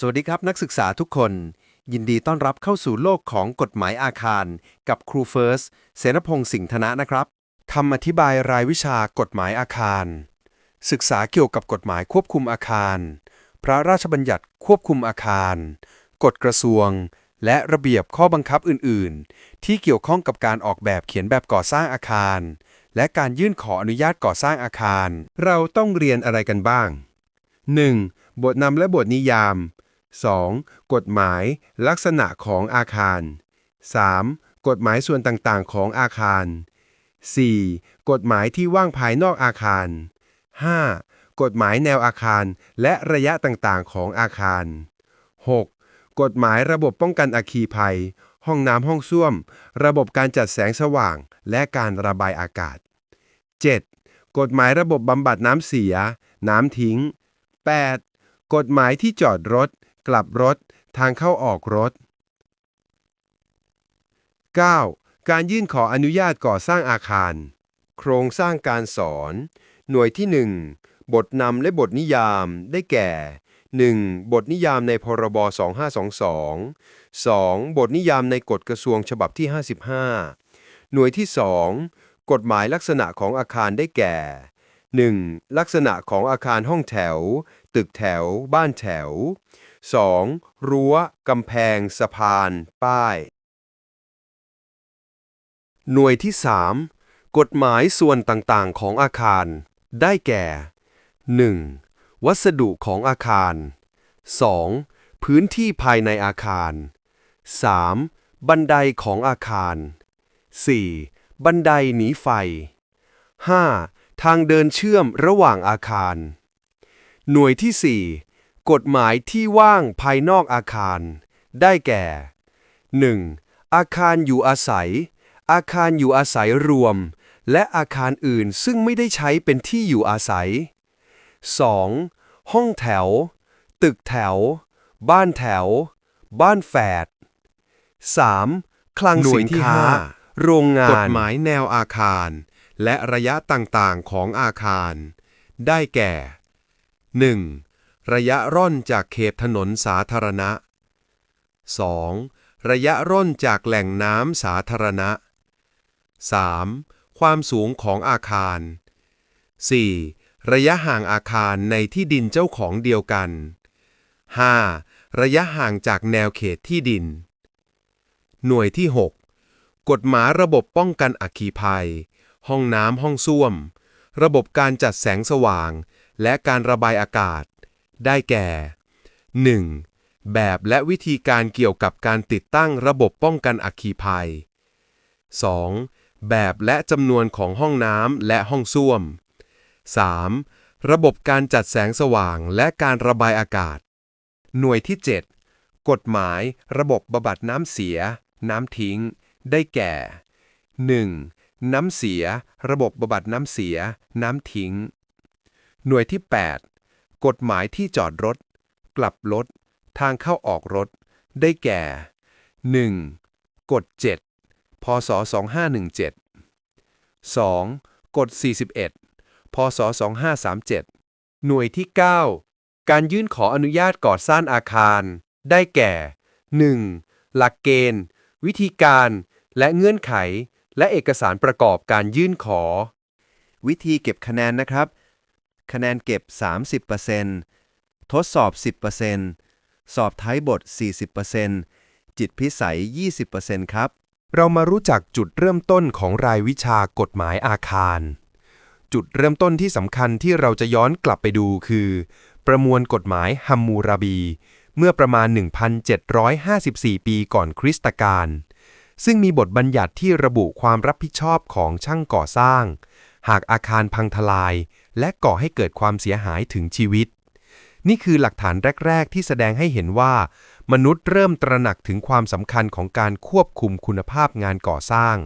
สวัสดีครับนักศึกษาทุกคน ยินดีต้อนรับเข้าสู่โลกของกฎหมายอาคาร กับครูเฟิร์สเสนพงศ์สิงห์ธนะนะครับคำอธิบายรายวิชากฎหมายอาคาร ศึกษาเกี่ยวกับกฎหมายควบคุมอาคาร พระราชบัญญัติควบคุมอาคาร กฎกระทรวง และระเบียบข้อบังคับอื่น ๆ ที่เกี่ยวข้องกับการออกแบบเขียนแบบก่อสร้างอาคาร และการยื่นขออนุญาตก่อสร้างอาคาร เราต้องเรียนอะไรกันบ้าง 1. บทนำและบทนิยาม 2. กฎหมายลักษณะของอาคาร 3. กฎหมายส่วนต่างๆ ของอาคาร 4. กฎหมายที่ว่างภายนอกอาคาร 5. กฎหมายแนวอาคารและระยะต่างๆ ของอาคาร 6. กฎหมายระบบป้องกันอัคคีภัย ห้องน้ำห้องส้วม ระบบการจัดแสงสว่าง และการระบายอากาศ 7. กฎหมายระบบบำบัดน้ำเสีย น้ำทิ้ง 8. กฎหมายที่จอดรถ กลับรถ ทางเข้าออกรถ 9. การยื่นขออนุญาตก่อสร้างอาคาร โครงสร้างการสอน หน่วยที่ 1 บทนำและบทนิยามได้แก่ 1. บทนิยามในพรบ 2522 2. บทนิยามในกฎกระทรวงฉบับที่ 55 หน่วยที่ 2 กฎหมายลักษณะของอาคารได้แก่ 1. ลักษณะของอาคารห้องแถว ตึกแถว บ้านแถว 2. รั้ว กำแพง สะพาน ป้าย หน่วยที่ 3 กฎหมายส่วนต่างๆ ของอาคาร ได้แก่ 1. วัสดุของอาคาร 2. พื้นที่ภายในอาคาร 3. บันไดของอาคาร 4. บันไดหนีไฟ 5. ทางเดินเชื่อมระหว่างอาคาร หน่วยที่ 4 กฎหมายที่ว่างภายนอกอาคาร ได้แก่ 1. อาคารอยู่อาศัย อาคารอยู่อาศัยรวม และอาคารอื่นซึ่งไม่ได้ใช้เป็นที่อยู่อาศัย 2. ห้องแถว ตึกแถว บ้านแถว บ้านแฝด 3. คลังหน่วสิยนที่ค้าห้า โรงงาน กฎหมายแนวอาคาร และระยะต่างๆของอาคาร ได้แก่ 1. ระยะร่อนจากเขตถนนสาธารณะ 2. ระยะร่อนจากแหล่งน้ำสาธารณะ 3. ความสูงของอาคาร 4. ระยะห่างอาคารในที่ดินเจ้าของเดียวกัน 5. ระยะห่างจากแนวเขตที่ดิน หน่วยที่ 6 กฎหมายระบบป้องกันอัคคีภัย ห้องน้ำห้องส้วม ระบบการจัดแสงสว่าง และการระบายอากาศ ได้แก่ 1. แบบและวิธีการเกี่ยวกับการติดตั้งระบบป้องกันอัคคีภัย 2. แบบและจำนวนของห้องน้ำและห้องส้วม 3. ระบบการจัดแสงสว่างและการระบายอากาศ หน่วยที่ 7 กฎหมาย ระบบบำบัดน้ำเสีย น้ำทิ้ง ได้แก่ 1. น้ำเสีย ระบบบำบัดน้ำเสีย น้ำทิ้ง หน่วยที่ 8 กฎหมายที่จอดรถ กลับรถ ทางเข้าออกรถ ได้แก่ 1. กฎ 7 พศ 2517 2. กฎ 41 พศ 2537 หน่วยที่ 9 การยื่นขออนุญาตก่อสร้างอาคาร ได้แก่ 1. หลักเกณฑ์ วิธีการ และเงื่อนไข และเอกสารประกอบการยื่นขอ วิธีเก็บคะแนนนะครับ คะแนนเก็บ 30%ทดสอบ 10%สอบท้ายบท 40%จิตพิสัย 20%ครับ เรามารู้จักจุดเริ่มต้นของรายวิชากฎหมายอาคาร จุดเริ่มต้นที่สำคัญที่เราจะย้อนกลับไปดูคือ ประมวลกฎหมายฮัมมูราบี เมื่อประมาณ 1,754 ปีก่อนคริสตกาลซึ่งมีบทบัญญัติที่ระบุความรับผิดชอบของช่างก่อสร้าง หากอาคารพังทลาย และก่อให้เกิดความเสียหายถึงชีวิต นี่คือหลักฐานแรก ๆ ที่แสดงให้เห็นว่า มนุษย์เริ่มตระหนักถึงความสำคัญของการควบคุมคุณภาพงานก่อสร้าง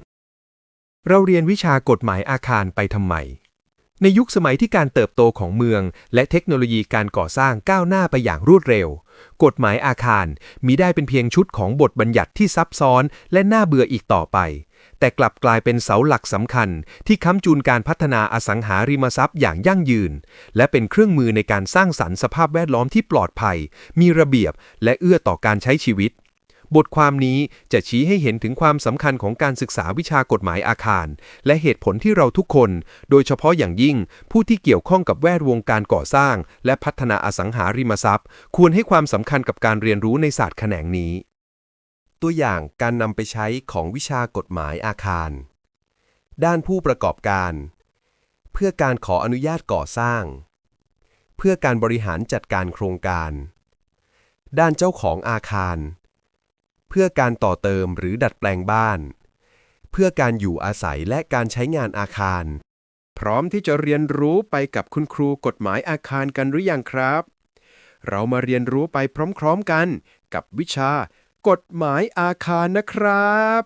เราเรียนวิชากฎหมายอาคารไปทำไม ในยุคสมัยที่การเติบโตของเมือง และเทคโนโลยีการก่อสร้างก้าวหน้าไปอย่างรวดเร็วกฎหมายอาคารมีได้เป็นเพียงชุดของบทบัญญัติที่ซับซ้อนและน่าเบื่ออีกต่อไป แต่กลับกลายเป็นเสาหลักสำคัญ ที่ค้ำจูนการพัฒนาอสังหาริมทรัพย์อย่างยั่งยืน และเป็นเครื่องมือในการสร้างสรรค์สภาพแวดล้อมที่ปลอดภัย มีระเบียบ และเอื้อต่อการใช้ชีวิต บทความนี้จะชี้ให้เห็นถึงความสำคัญของการศึกษาวิชากฎหมายอาคาร และเหตุผลที่เราทุกคน โดยเฉพาะอย่างยิ่ง ผู้ที่เกี่ยวข้องกับแวดวงการก่อสร้าง และพัฒนาอสังหาริมทรัพย์ ควรให้ความสำคัญกับการเรียนรู้ในศาสตร์แขนงนี้ ตัวอย่างการนำไปใช้ของวิชากฎหมายอาคาร ด้านผู้ประกอบการ เพื่อการขออนุญาตก่อสร้าง เพื่อการบริหารจัดการโครงการ ด้านเจ้าของอาคาร เพื่อการต่อเติมหรือดัดแปลงบ้าน เพื่อการอยู่อาศัยและการใช้งานอาคาร พร้อมที่จะเรียนรู้ไปกับคุณครูกฎหมายอาคารกันหรือยังครับ เรามาเรียนรู้ไปพร้อม ๆกันกับวิชา กฎหมายอาคารนะครับ